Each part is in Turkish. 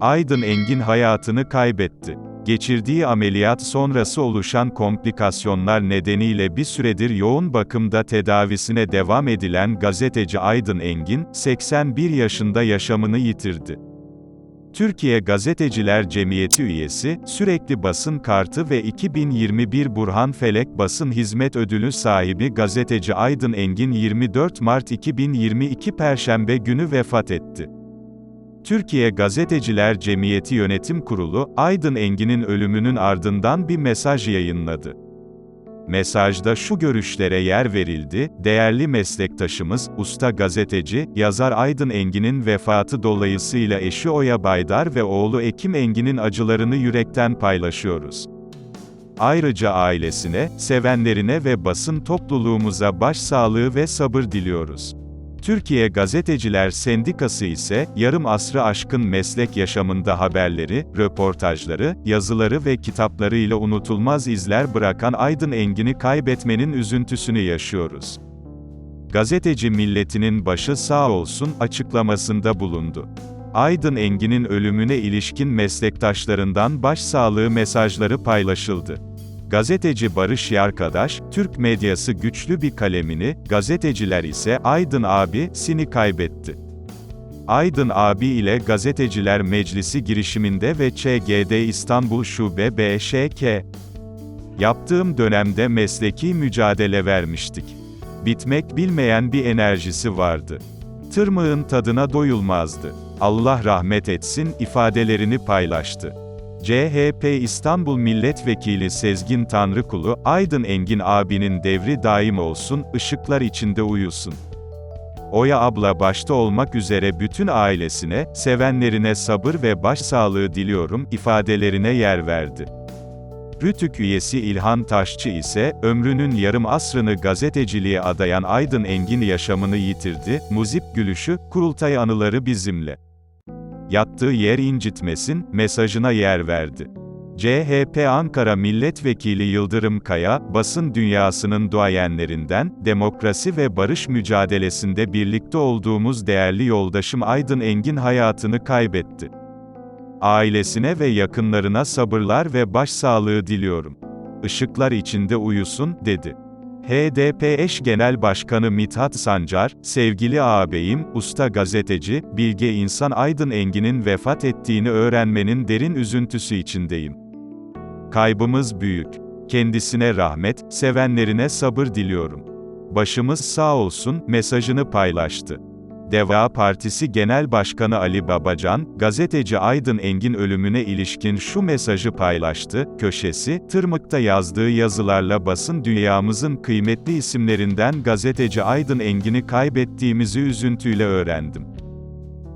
Aydın Engin hayatını kaybetti. Geçirdiği ameliyat sonrası oluşan komplikasyonlar nedeniyle bir süredir yoğun bakımda tedavisine devam edilen gazeteci Aydın Engin, 81 yaşında yaşamını yitirdi. Türkiye Gazeteciler Cemiyeti üyesi, sürekli basın kartı ve 2021 Burhan Felek Basın Hizmet Ödülü sahibi gazeteci Aydın Engin 24 Mart 2022 Perşembe günü vefat etti. Türkiye Gazeteciler Cemiyeti Yönetim Kurulu, Aydın Engin'in ölümünün ardından bir mesaj yayınladı. Mesajda şu görüşlere yer verildi, değerli meslektaşımız, usta gazeteci, yazar Aydın Engin'in vefatı dolayısıyla eşi Oya Baydar ve oğlu Ekim Engin'in acılarını yürekten paylaşıyoruz. Ayrıca ailesine, sevenlerine ve basın topluluğumuza başsağlığı ve sabır diliyoruz. Türkiye Gazeteciler Sendikası ise, yarım asrı aşkın meslek yaşamında haberleri, röportajları, yazıları ve kitaplarıyla unutulmaz izler bırakan Aydın Engin'i kaybetmenin üzüntüsünü yaşıyoruz. Gazeteci milletinin başı sağ olsun açıklamasında bulundu. Aydın Engin'in ölümüne ilişkin meslektaşlarından başsağlığı mesajları paylaşıldı. Gazeteci Barış Yarkadaş, Türk medyası güçlü bir kalemini, gazeteciler ise Aydın abi sini kaybetti. Aydın abi ile Gazeteciler Meclisi girişiminde ve ÇGD İstanbul Şube BŞK yaptığım dönemde mesleki mücadele vermiştik. Bitmek bilmeyen bir enerjisi vardı. Tırmığın tadına doyulmazdı. Allah rahmet etsin ifadelerini paylaştı. CHP İstanbul Milletvekili Sezgin Tanrıkulu, Aydın Engin abinin devri daim olsun, ışıklar içinde uyusun. Oya abla başta olmak üzere bütün ailesine, sevenlerine sabır ve başsağlığı diliyorum, ifadelerine yer verdi. Rütük üyesi İlhan Taşçı ise, ömrünün yarım asrını gazeteciliğe adayan Aydın Engin yaşamını yitirdi, muzip gülüşü, kurultay anıları bizimle yattığı yer incitmesin, mesajına yer verdi. CHP Ankara Milletvekili Yıldırım Kaya, basın dünyasının duayenlerinden, demokrasi ve barış mücadelesinde birlikte olduğumuz değerli yoldaşım Aydın Engin hayatını kaybetti. Ailesine ve yakınlarına sabırlar ve başsağlığı diliyorum. Işıklar içinde uyusun, dedi. HDP eş genel başkanı Mithat Sancar, sevgili ağabeyim, usta gazeteci, bilge insan Aydın Engin'in vefat ettiğini öğrenmenin derin üzüntüsü içindeyim. Kaybımız büyük. Kendisine rahmet, sevenlerine sabır diliyorum. Başımız sağ olsun, mesajını paylaştı. Deva Partisi Genel Başkanı Ali Babacan, gazeteci Aydın Engin ölümüne ilişkin şu mesajı paylaştı, köşesi, Tırmık'ta yazdığı yazılarla basın dünyamızın kıymetli isimlerinden gazeteci Aydın Engin'i kaybettiğimizi üzüntüyle öğrendim.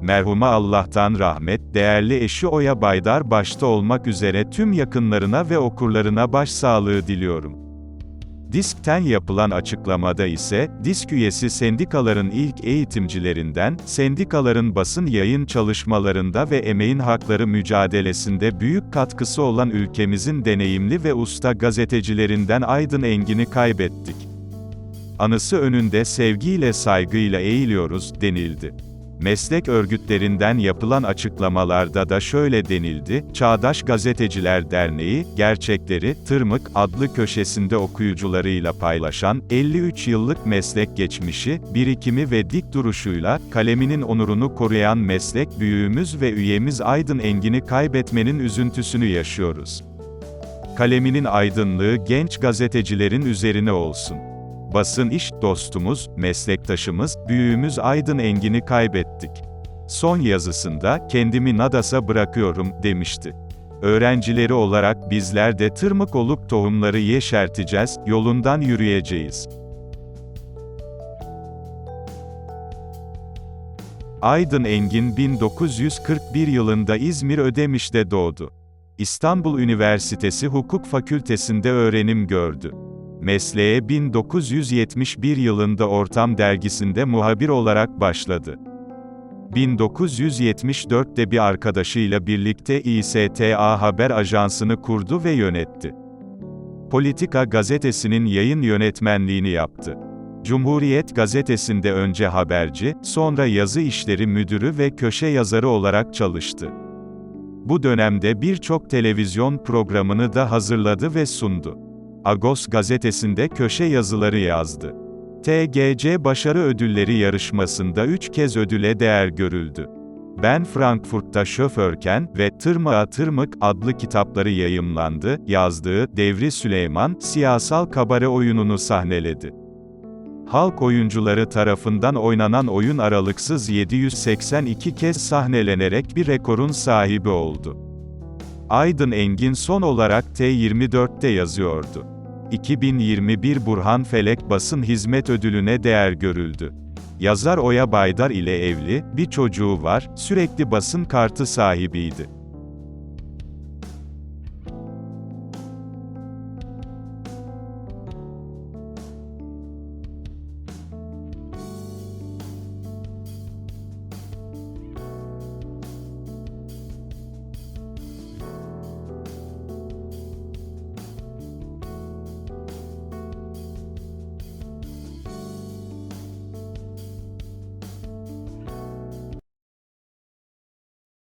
Merhuma Allah'tan rahmet, değerli eşi Oya Baydar başta olmak üzere tüm yakınlarına ve okurlarına başsağlığı diliyorum. Disk'ten yapılan açıklamada ise, Disk üyesi sendikaların ilk eğitimcilerinden, sendikaların basın yayın çalışmalarında ve emeğin hakları mücadelesinde büyük katkısı olan ülkemizin deneyimli ve usta gazetecilerinden Aydın Engin'i kaybettik. Anısı önünde sevgiyle saygıyla eğiliyoruz, denildi. Meslek örgütlerinden yapılan açıklamalarda da şöyle denildi, Çağdaş Gazeteciler Derneği, gerçekleri, Tırmık adlı köşesinde okuyucularıyla paylaşan, 53 yıllık meslek geçmişi, birikimi ve dik duruşuyla, kaleminin onurunu koruyan meslek büyüğümüz ve üyemiz Aydın Engin'i kaybetmenin üzüntüsünü yaşıyoruz. Kaleminin aydınlığı genç gazetecilerin üzerine olsun basın iş dostumuz, meslektaşımız, büyüğümüz Aydın Engin'i kaybettik. Son yazısında, kendimi Nadas'a bırakıyorum, demişti. Öğrencileri olarak bizler de tırmık olup tohumları yeşerteceğiz, yolundan yürüyeceğiz. Aydın Engin 1941 yılında İzmir Ödemiş'te doğdu. İstanbul Üniversitesi Hukuk Fakültesinde öğrenim gördü. Mesleğe 1971 yılında Ortam dergisinde muhabir olarak başladı. 1974'te bir arkadaşıyla birlikte İSTA Haber Ajansı'nı kurdu ve yönetti. Politika gazetesinin yayın yönetmenliğini yaptı. Cumhuriyet gazetesinde önce haberci, sonra yazı işleri müdürü ve köşe yazarı olarak çalıştı. Bu dönemde birçok televizyon programını da hazırladı ve sundu. Agos gazetesinde köşe yazıları yazdı. TGC Başarı Ödülleri yarışmasında 3 kez ödüle değer görüldü. Ben Frankfurt'ta şoförken ve Tırmığa Tırmık adlı kitapları yayımlandı, yazdığı Devri Süleyman, siyasal kabare oyununu sahneledi. Halk oyuncuları tarafından oynanan oyun aralıksız 782 kez sahnelenerek bir rekorun sahibi oldu. Aydın Engin son olarak T24'te yazıyordu. 2021 Burhan Felek Basın Hizmet Ödülüne değer görüldü. Yazar Oya Baydar ile evli, bir çocuğu var, sürekli basın kartı sahibiydi.